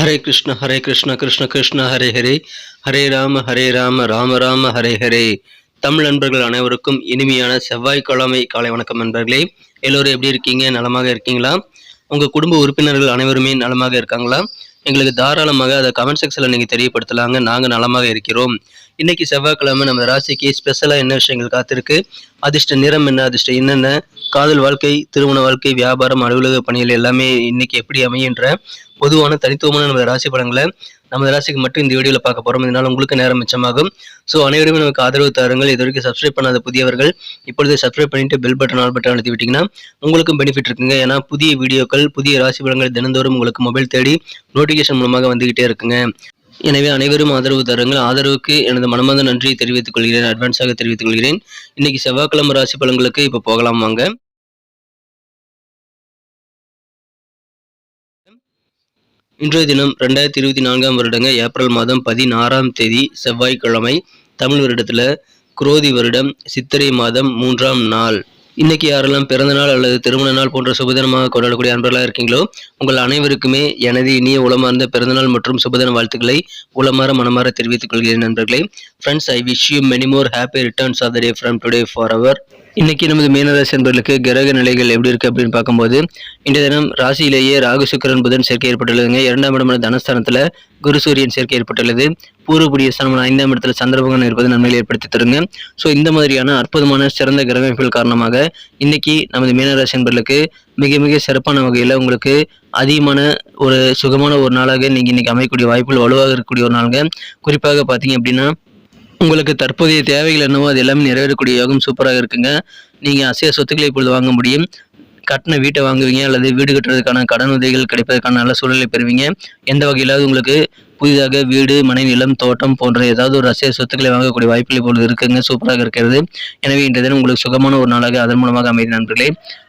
ஹரே கிருஷ்ண ஹரே கிருஷ்ண கிருஷ்ண கிருஷ்ண ஹரே ஹரே. ஹரே ராம ஹரே ராம ராம ராம ஹரே ஹரே. தமிழ் நண்பர்கள் அனைவருக்கும் இனிமையான செவ்வாய்க்கிழமை காலை வணக்கம் நண்பர்களே. எல்லோரும் எப்படி இருக்கீங்க? நலமாக இருக்கீங்களா? உங்கள் குடும்ப உறுப்பினர்கள் அனைவருமே நலமாக இருக்காங்களா? எங்களுக்கு தாராளமாக அதை கமெண்ட் செக்ஷனில் நீங்கள் தெரியப்படுத்தலாங்க. நாங்கள் நலமாக இருக்கிறோம். இன்னைக்கு செவ்வாய்க்கிழமை நம்ம ராசிக்கு ஸ்பெஷலாக என்ன விஷயங்கள் காத்திருக்கு? அதிர்ஷ்ட நிறம் என்ன அதிர்ஷ்டம் என்னென்ன? காதல் வாழ்க்கை திருமண வாழ்க்கை வியாபாரம் அலுவலக பணிகள் எல்லாமே இன்னைக்கு எப்படி அமையன்ற பொதுவான தனித்துவமான நம்ம ராசி படங்களை நம்ம ராசிக்கு மட்டும் இந்த வீடியோவில் பார்க்க போகிறோம் இதனால் உங்களுக்கு நேரம் மிச்சமாகும். ஸோ அனைவருமே நமக்கு ஆதரவு தாருங்கள். இது வரைக்கும் சப்ஸ்கிரைப் பண்ணாத புதியவர்கள் இப்பொழுது சப்ஸ்கிரைப் பண்ணிட்டு பெல் பட்டன் ஆல் பட்டன் அழுத்தி விட்டிங்கன்னா உங்களுக்கும் பெனிஃபிட் இருக்குங்க. ஏன்னா புதிய வீடியோக்கள் புதிய ராசி படங்கள் தினந்தோறும் உங்களுக்கு மொபைல் தேடி நோட்டிஃபிகேஷன் மூலமாக வந்துகிட்டே இருக்குங்க. எனவே அனைவரும் ஆதரவு தருங்கள். ஆதரவுக்கு எனது மனமார்ந்த நன்றியை தெரிவித்துக் கொள்கிறேன். அட்வான்ஸாக தெரிவித்துக் கொள்கிறேன். இன்னைக்கு செவ்வாய்க்கிழமை ராசி பலன்களுக்கு இப்போ போகலாம் வாங்க. இன்றைய தினம் ரெண்டாயிரத்தி இருபத்தி நான்காம் வருடங்க ஏப்ரல் மாதம் பதினாறாம் தேதி செவ்வாய்க்கிழமை தமிழ் வருடத்தில் குரோதி வருடம் சித்திரை மாதம் மூன்றாம் நாள். இன்னைக்கு யாரெல்லாம் பிறந்த நாள் அல்லது திருமண நாள் போன்ற சுபதினமாக கொண்டாடக்கூடிய அன்பர்களாக இருக்கீங்களோ உங்கள் அனைவருக்குமே எனது இனிய உளமார்ந்த பிறந்தநாள் மற்றும் சுபதின வாழ்த்துக்களை உளமாற மனமாற தெரிவித்துக் கொள்கிறேன் நண்பர்களே. Friends I wish you many more happy returns of the day from today for our இன்னைக்கு நமது மீனராசி என்பவர்களுக்கு கிரக நிலைகள் எப்படி இருக்கு அப்படின்னு பார்க்கும்போது இன்றைய தினம் ராசியிலேயே ராகு சுக்கரன் புதன் சேர்க்கை ஏற்பட்டுள்ளதுங்க. இரண்டாம் இடமான தனஸ்தானத்தில் குரு சூரியன் சேர்க்கை ஏற்பட்டுள்ளது. பூர்வபுடிய ஸ்தானமான ஐந்தாம் இடத்துல சந்திரபகன் இருப்பது நன்மையில் ஏற்படுத்தி தருங்க. ஸோ இந்த மாதிரியான அற்புதமான சிறந்த கிரகமைப்புகள் காரணமாக இன்னைக்கு நமது மீனராசி என்பர்களுக்கு மிக மிக சிறப்பான வகையில் உங்களுக்கு அதிகமான ஒரு சுகமான ஒரு நாளாக நீங்கள் இன்னைக்கு அமையக்கூடிய வாய்ப்புகள் வலுவாக இருக்கக்கூடிய ஒரு நாளுங்க. குறிப்பாக பார்த்தீங்க அப்படின்னா உங்களுக்கு தற்போதைய தேவைகள் என்னவோ அது எல்லாமே நிறைவேறக்கூடிய யோகம் சூப்பராக இருக்குங்க. நீங்கள் அசைய சொத்துக்களை இப்பொழுது வாங்க முடியும். கட்டின வீட்டை வாங்குவீங்க அல்லது வீடு கட்டுறதுக்கான கடன் உதவிகள் கிடைப்பதற்கான நல்ல சூழலை பெறுவீங்க. எந்த வகையிலாவது உங்களுக்கு புதிதாக வீடு மனை நிலம் தோட்டம் போன்ற ஏதாவது ஒரு ரசிக சொத்துக்களை வாங்கக்கூடிய வாய்ப்புகள் இப்பொழுது இருக்குங்க. சூப்பராக இருக்கிறது. எனவே இன்றைய தினம் உங்களுக்கு சுகமான ஒரு நாளாக அதன் மூலமாக அமைதி நண்பர்களே.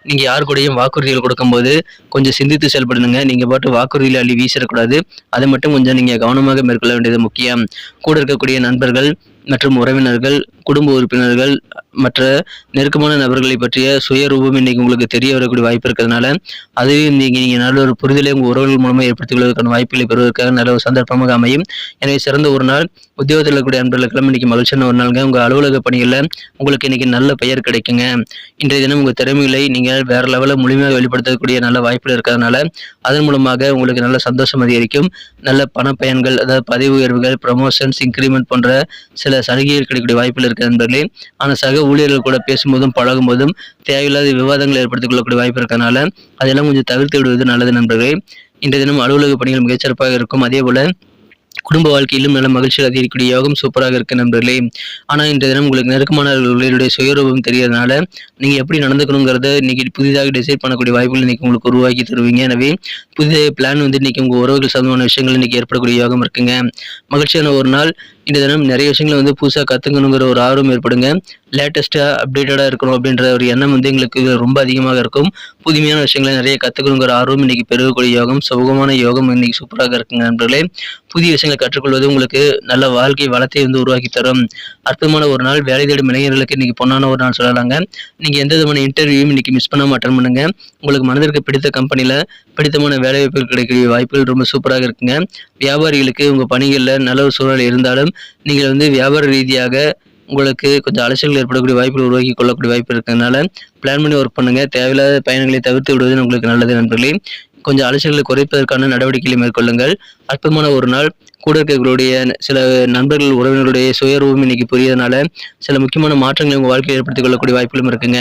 நீங்கள் யார் கூடயும் வாக்குறுதிகள் கொடுக்கும்போது கொஞ்சம் சிந்தித்து செயல்படணுங்க. நீங்கள் பாட்டு வாக்குறுதியில் அள்ளி வீசிடக்கூடாது. அதை மட்டும் கொஞ்சம் நீங்கள் கவனமாக மேற்கொள்ள வேண்டியது முக்கியம். கூட இருக்கக்கூடிய நண்பர்கள் மற்றும் உறவினர்கள் குடும்ப உறுப்பினர்கள் மற்ற நெருக்கமான நபர்களை பற்றிய சுயரூபம் இன்னைக்கு உங்களுக்கு தெரிய வரக்கூடிய வாய்ப்பு இருக்கிறதுனால அதையும் நீங்கள் நீங்கள் நல்ல ஒரு புரிதலை உங்கள் உறவுகள் மூலமாக ஏற்படுத்திக் கொள்வதற்கான வாய்ப்புகளை பெறுவதற்காக நல்ல ஒரு சந்தர்ப்பம் சந்தர்ப்பமாக அமையும். எனவே சிறந்த ஒரு நாள். உத்தியோகத்தில் இருக்கக்கூடிய அன்பர்களுக்கெல்லாம் இன்னைக்கு மகிழ்ச்சியான ஒரு நாளுங்க. உங்கள் அலுவலக பணிகளில் உங்களுக்கு இன்னைக்கு நல்ல பெயர் கிடைக்குங்க. இன்றைய தினம் உங்கள் திறமைகளை நீங்கள் வேற லெவலில் முழுமையாக வெளிப்படுத்தக்கூடிய நல்ல வாய்ப்புகள் இருக்கிறதுனால அதன் மூலமாக உங்களுக்கு நல்ல சந்தோஷம் அதிகரிக்கும். நல்ல பண பயன்கள் அதாவது பதவி உயர்வுகள் ப்ரமோஷன்ஸ் இன்க்ரிமெண்ட் போன்ற சில சலுகைகள் கிடைக்கக்கூடிய வாய்ப்புகள் இருக்கிற நண்பர்களே. ஆனால் சக ஊழியர்கள் கூட பேசும்போதும் பழகும் போதும் தேவையில்லாத விவாதங்கள் ஏற்படுத்திக் கொள்ளக்கூடிய வாய்ப்பு இருக்கிறதுனால அதெல்லாம் கொஞ்சம் தவிர்த்து விடுவது நல்லது நண்பர்களே. இன்றைய தினம் அலுவலக பணிகள் மிகச்சிறப்பாக இருக்கும். அதே போல குடும்ப வாழ்க்கையிலும் நல்ல மகிழ்ச்சி அதிகரிக்கக்கூடிய யோகம் சூப்பராக இருக்கு நண்பர்களே. ஆனால் இன்றைய தினம் உங்களுக்கு நெருக்கமானவர்களுடைய சுயரூபம் தெரியறதுனால நீங்கள் எப்படி நடந்துக்கணுங்கிறத இன்னைக்கு புதிதாக டிசைட் பண்ணக்கூடிய வாய்ப்புகள் இன்னைக்கு உங்களுக்கு உருவாக்கி தருவீங்க. எனவே புதிய பிளான் வந்து இன்னைக்கு உங்கள் உறவுகள் சம்பந்தமான விஷயங்கள் இன்னைக்கு ஏற்படக்கூடிய யோகம் இருக்குங்க. மகிழ்ச்சியான ஒரு நாள். இந்த தினம் நிறைய விஷயங்களை வந்து புதுசாக கற்றுக்கணுங்கிற ஒரு ஆர்வம் ஏற்படுங்க. லேட்டஸ்ட்டாக அப்டேட்டடாக இருக்கணும் அப்படின்ற ஒரு எண்ணம் வந்து எங்களுக்கு ரொம்ப அதிகமாக இருக்கும். புதுமையான விஷயங்களை நிறைய கற்றுக்கணுங்கிற ஆர்வம் இன்றைக்கி பெருகக்கூடிய யோகம் சுகமான யோகம் இன்னைக்கு சூப்பராக இருக்குங்க நண்பர்களே. புதிய விஷயங்களை கற்றுக்கொள்வது உங்களுக்கு நல்ல வாழ்க்கை வளத்தை வந்து உருவாக்கி தரும். அற்புதமான ஒரு நாள் வேலை தேடும் இளைஞர்களுக்கு இன்னைக்கு பொன்னான ஒரு நாள் சொல்லலாங்க. நீங்கள் எந்த விதமான இன்டர்வியூவும் இன்னைக்கு மிஸ் பண்ணாமல் அட்டன் பண்ணுங்க. உங்களுக்கு மனதிற்கு பிடித்த கம்பெனியில் பிடித்தமான வேலைவாய்ப்புகள் கிடைக்கக்கூடிய வாய்ப்புகள் ரொம்ப சூப்பராக இருக்குங்க. வியாபாரிகளுக்கு உங்கள் பணிகளில் நல்ல ஒரு சூழல் இருந்தாலும் நீங்கள் வந்து வியாபார ரீதியாக உங்களுக்கு கொஞ்சம் அலைச்சல்கள் ஏற்படக்கூடிய வாய்ப்புகள் உருவாக்கி கொள்ளக்கூடிய வாய்ப்பு இருக்கிறதுனால பிளான் பண்ணி ஒர்க் பண்ணுங்க. தேவையில்லாத பயணங்களை தவிர்த்து விடுவது உங்களுக்கு நல்லது நண்பர்களே. கொஞ்சம் அலைச்சல்களை குறைப்பதற்கான நடவடிக்கைகளை மேற்கொள்ளுங்கள். அற்புதமான ஒரு நாள். கூட இருக்கக்கூடிய சில நண்பர்கள் உறவினர்களுடைய சுயரூபம் இன்னைக்கு புரியதுனால சில முக்கியமான மாற்றங்களை உங்கள் வாழ்க்கையில் ஏற்படுத்திக் கொள்ளக்கூடிய வாய்ப்புகளும் இருக்குங்க.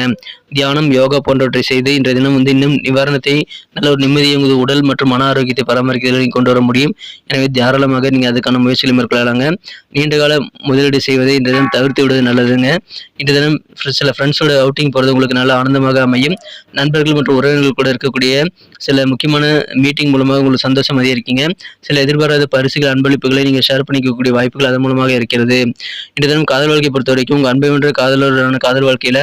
தியானம் யோகா போன்றவற்றை செய்து இன்றைய தினம் வந்து இன்னும் நிவாரணத்தை நல்ல ஒரு நிம்மதியை உங்கள் உடல் மற்றும் மன ஆரோக்கியத்தை பராமரிக்கிறதில் நீங்கள் கொண்டு வர முடியும். எனவே தாராளமாக நீங்கள் அதுக்கான முயற்சிகளை மேற்கொள்ளலாங்க. நீண்ட கால முதலீடு செய்வதை இன்றைய தினம் தவிர்த்து விடுவது நல்லதுங்க. இன்றைய தினம் சில ஃப்ரெண்ட்ஸோட அவுட்டிங் போகிறது உங்களுக்கு நல்ல ஆனந்தமாக அமையும். நண்பர்கள் மற்றும் உறவினர்கள் கூட இருக்கக்கூடிய சில முக்கியமான மீட்டிங் மூலமாக உங்களுக்கு சந்தோஷம் அதிகரிக்கீங்க. சில எதிர்பாராத பரிசுகள் அன்பளிப்புகளை நீங்கள் ஷேர் பண்ணிக்கக்கூடிய வாய்ப்புகள் அதன் மூலமாக இருக்கிறது. இந்த தினம் காதல் வாழ்க்கையை பொறுத்த வரைக்கும் உங்கள் அன்பை வென்ற காதலருடனான காதல் வாழ்க்கையில்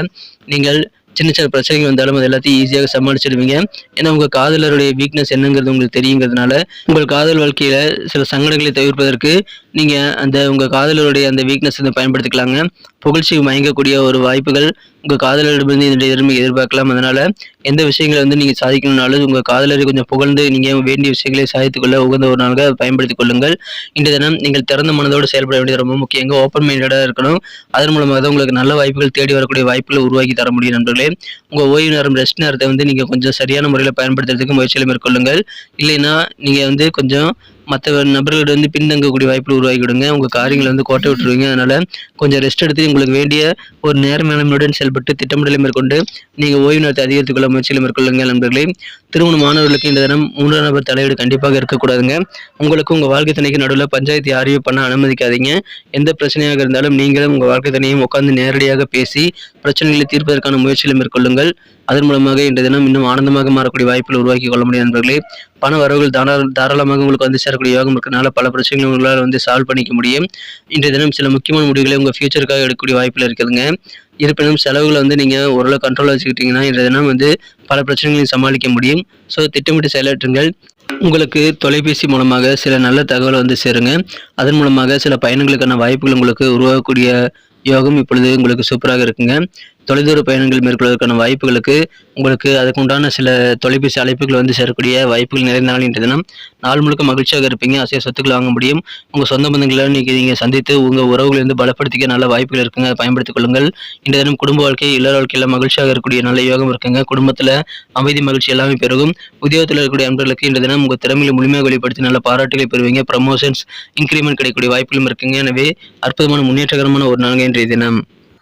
நீங்கள் சின்ன சின்ன பிரச்சனைகள் வந்தாலும் அது எல்லாத்தையும் ஈஸியாக சமாளிச்சிடுவீங்க. ஏன்னா உங்கள் காதலருடைய வீக்னஸ் என்னங்கிறது உங்களுக்கு தெரியுங்கிறதுனால உங்கள் காதல் வாழ்க்கையில் சில சங்கடங்களை தவிர்ப்பதற்கு நீங்கள் அந்த உங்கள் காதலருடைய அந்த வீக்னஸ் வந்து பயன்படுத்திக்கலாங்க. புகழ்ச்சி மயங்கக்கூடிய ஒரு வாய்ப்புகள் உங்கள் காதலரிடமிருந்து இந்த எதிர்மை எதிர்பார்க்கலாம். அதனால் எந்த விஷயங்களை வந்து நீங்கள் சாதிக்கணும்னாலும் உங்கள் காதலரை கொஞ்சம் புகழ்ந்து நீங்கள் வேண்டிய விஷயங்களை சாதித்துக்கொள்ள உகந்த ஒரு நாளாக பயன்படுத்திக் கொள்ளுங்கள். இன்றைய தினம் நீங்கள் திறந்த மனதோடு செயல்பட வேண்டியது ரொம்ப முக்கியங்க ஓப்பன் மைண்டடாக இருக்கணும். அதன் மூலமாக தான் உங்களுக்கு நல்ல வாய்ப்புகள் தேடி வரக்கூடிய வாய்ப்புகளை உருவாக்கி தர முடியும் நண்பர்களே. உங்கள் ஓய்வு நேரம் ரெஸ்ட் நேரத்தை வந்து நீங்கள் கொஞ்சம் சரியான முறையில் பயன்படுத்துறதுக்கு முயற்சியில் மேற்கொள்ளுங்கள். இல்லைன்னா நீங்கள் வந்து கொஞ்சம் மற்ற நபர்களிடம் வந்து பின்தங்கக்கூடிய வாய்ப்புகள் உருவாக்கி விடுங்க உங்கள் காரியங்களை வந்து கோட்டை விட்டுருவீங்க. அதனால் கொஞ்சம் ரெஸ்ட் எடுத்து உங்களுக்கு வேண்டிய ஒரு நேர மேலமையுடன் செயல்பட்டு திட்டமிடலை மேற்கொண்டு நீங்கள் ஓய்வு நேரத்தை அதிகரித்துக் கொள்ள முயற்சிகளை மேற்கொள்ளுங்கள் நண்பர்களே. திருமண மாணவர்களுக்கு இந்த தினம் மூன்றாம் நபர் தலையீடு கண்டிப்பாக இருக்கக்கூடாதுங்க. உங்களுக்கு உங்கள் வாழ்க்கை துணைக்கு நடுவில் பஞ்சாயத்து யாரையும் பண்ண அனுமதிக்காதீங்க. எந்த பிரச்சனையாக இருந்தாலும் நீங்களும் உங்கள் வாழ்க்கை துணையும் உட்கார்ந்து நேரடியாக பேசி பிரச்சனைகளை தீர்ப்பதற்கான முயற்சிகளை மேற்கொள்ளுங்கள். அதன் மூலமாக இன்றைய தினம் இன்னும் ஆனந்தமாக மாறக்கூடிய வாய்ப்புகளை உருவாக்கி கொள்ள முடியும் நண்பர்களே. பண வரவுகள் தாரா தாராளமாக உங்களுக்கு வந்து சேரக்கூடிய யோகம் இருக்கிறதுனால பல பிரச்சனைகளை உங்களால் வந்து சால்வ் பண்ணிக்க முடியும். இன்றைய தினம் சில முக்கியமான முடிவுகளை உங்கள் ஃபியூச்சருக்காக எடுக்கக்கூடிய வாய்ப்பில் இருக்குதுங்க. இருப்பினும் செலவுகளை வந்து நீங்கள் ஓரளவு கண்ட்ரோலாக வச்சுக்கிட்டீங்கன்னா இன்றைய தினம் வந்து பல பிரச்சனைகளையும் சமாளிக்க முடியும். ஸோ திட்டமிட்டு செயலாற்றுங்கள். உங்களுக்கு தொலைபேசி மூலமாக சில நல்ல தகவலை வந்து சேருங்க. அதன் மூலமாக சில பயணங்களுக்கான வாய்ப்புகள் உங்களுக்கு உருவாகக்கூடிய யோகம் இப்பொழுது உங்களுக்கு சூப்பராக இருக்குங்க. தொலைதூர பயணங்கள் மேற்கொள்வதற்கான வாய்ப்புகளுக்கு உங்களுக்கு அதுக்கு உண்டான சில தொலைபேசி அழைப்புகள் வந்து சேரக்கூடிய வாய்ப்புகள் நிறைந்த நாள் இன்றைய தினம். நாள் முழுக்க மகிழ்ச்சியாக இருப்பீங்க. அசைய சொத்துக்கள் வாங்க முடியும். உங்கள் சொந்த பந்தங்களை நீங்கள் நீங்கள் சந்தித்து உங்கள் உறவுகளை வந்து பலப்படுத்திக்க நல்ல வாய்ப்புகள் இருக்குங்க. அதை பயன்படுத்திக் கொள்ளுங்கள். இன்றைய தினம் குடும்ப வாழ்க்கை இல்லற வாழ்க்கையில் மகிழ்ச்சியாக இருக்கக்கூடிய நல்ல யோகம் இருக்குங்க. குடும்பத்தில் அமைதி மகிழ்ச்சி எல்லாமே பெருகும். உத்தியோகத்தில் இருக்கக்கூடிய அன்பர்களுக்கு இன்றைய தினம் உங்கள் திறமையை முழுமையாக வெளிப்படுத்தி நல்ல பாராட்டுகளை பெறுவீங்க. ப்ரமோஷன்ஸ் இன்க்ரிமெண்ட் கிடைக்கக்கூடிய வாய்ப்புகளும் இருக்குங்க. எனவே அற்புதமான முன்னேற்றகரமான ஒரு நாள் இன்றைய தினம்.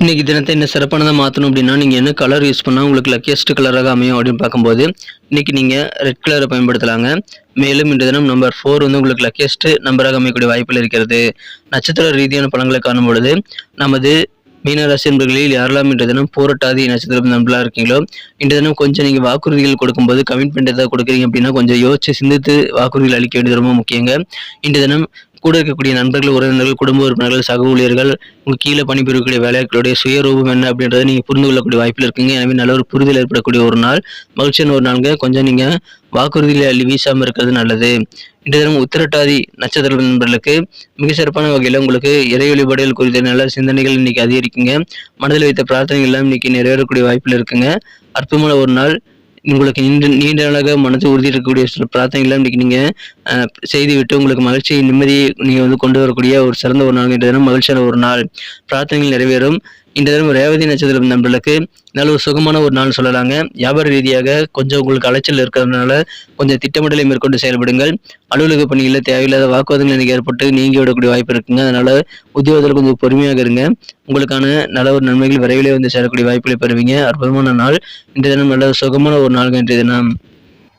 இன்றைக்கி தினத்தை என்ன சிறப்பானதாக மாற்றணும் அப்படின்னா நீங்கள் என்ன கலர் யூஸ் பண்ணால் உங்களுக்கு லக்கியஸ்ட் கலராக அமையும் அப்படின்னு பார்க்கும்போது இன்னைக்கு நீங்கள் ரெட் கலரை பயன்படுத்தலாங்க. மேலும் இன்று தினம் நம்பர் ஃபோர் வந்து உங்களுக்கு லக்கியஸ்ட் நம்பராக அமையக்கூடிய வாய்ப்பில் இருக்கிறது. நட்சத்திர ரீதியான பழங்களை காணும் பொழுது நமது மீனராசி என்பர்களில் யாரெல்லாம் இன்று தினம் போராட்டாதி நட்சத்திரம் நண்பர்களாக இருக்கீங்களோ இன்று தினம் கொஞ்சம் நீங்கள் வாக்குறுதிகள் கொடுக்கும்போது கமிட்மெண்ட் ஏதாவது கொடுக்குறீங்க அப்படின்னா கொஞ்சம் யோசிச்சு சிந்தித்து வாக்குறுதிகள் அளிக்க வேண்டியது ரொம்ப முக்கியங்க. இன்று தினம் கூட இருக்கக்கூடிய நண்பர்கள் உறவினர்கள் குடும்ப உறுப்பினர்கள் சக ஊழியர்கள் உங்கள் கீழே பணிபுரியக்கூடிய வேலைகளுடைய சுயரூபம் என்ன அப்படின்றத நீங்கள் புரிந்து கொள்ளக்கூடிய வாய்ப்பில் இருக்குங்க. எனவே நல்ல ஒரு புரிதல் ஏற்படக்கூடிய ஒரு நாள். மகிழ்ச்சியான ஒரு நாளுங்க. கொஞ்சம் நீங்கள் வாக்குறுதியில் அள்ளி வீசாமல் இருக்கிறது நல்லது. இன்றைய தினம் உத்திரட்டாதி நட்சத்திர நண்பர்களுக்கு மிக சிறப்பான வகையில் உங்களுக்கு இறை வழிபாடுகள் குறித்த நல்ல சிந்தனைகள் இன்னைக்கு அதிகரிக்குங்க. மனதில் வைத்த பிரார்த்தனைகள் எல்லாம் இன்னைக்கு நிறைவேறக்கூடிய வாய்ப்பில் இருக்குங்க. அற்புதமான ஒரு நாள். உங்களுக்கு நீண்ட நீண்ட நாளாக மனது உறுதி இருக்கக்கூடிய சில பிரார்த்தனைகளை இன்றைக்கி நீங்கள் செய்து விட்டு உங்களுக்கு மகிழ்ச்சியை நிம்மதியை நீங்கள் வந்து கொண்டு வரக்கூடிய ஒரு சிறந்த ஒரு நாள். இன்றைய தினம் மகிழ்ச்சியான ஒரு நாள். பிரார்த்தனைகள் நிறைவேறும். இந்த தினம் ரேவதி நட்சத்திரம் நண்பர்களுக்கு நல்ல ஒரு சுகமான ஒரு நாள் சொல்லலாங்க. வியாபார ரீதியாக கொஞ்சம் உங்களுக்கு அலைச்சல் இருக்கிறதுனால கொஞ்சம் திட்டமிடலை மேற்கொண்டு செயல்படுங்கள். அலுவலக பணிகளில் தேவையில்லாத வாக்குவாதங்கள் எனக்கு ஏற்பட்டு நீங்கி விடக்கூடிய வாய்ப்பு இருக்குங்க. அதனால உத்தியோகத்தில் கொஞ்சம் பொறுமையாக இருங்க. உங்களுக்கான நல்ல ஒரு நன்மைகள் விரைவிலே வந்து சேரக்கூடிய வாய்ப்புகளை பெறுவீங்க. அற்புதமான நாள். இந்த தினம் நல்ல சுகமான ஒரு நாள் இன்றைய தினம்.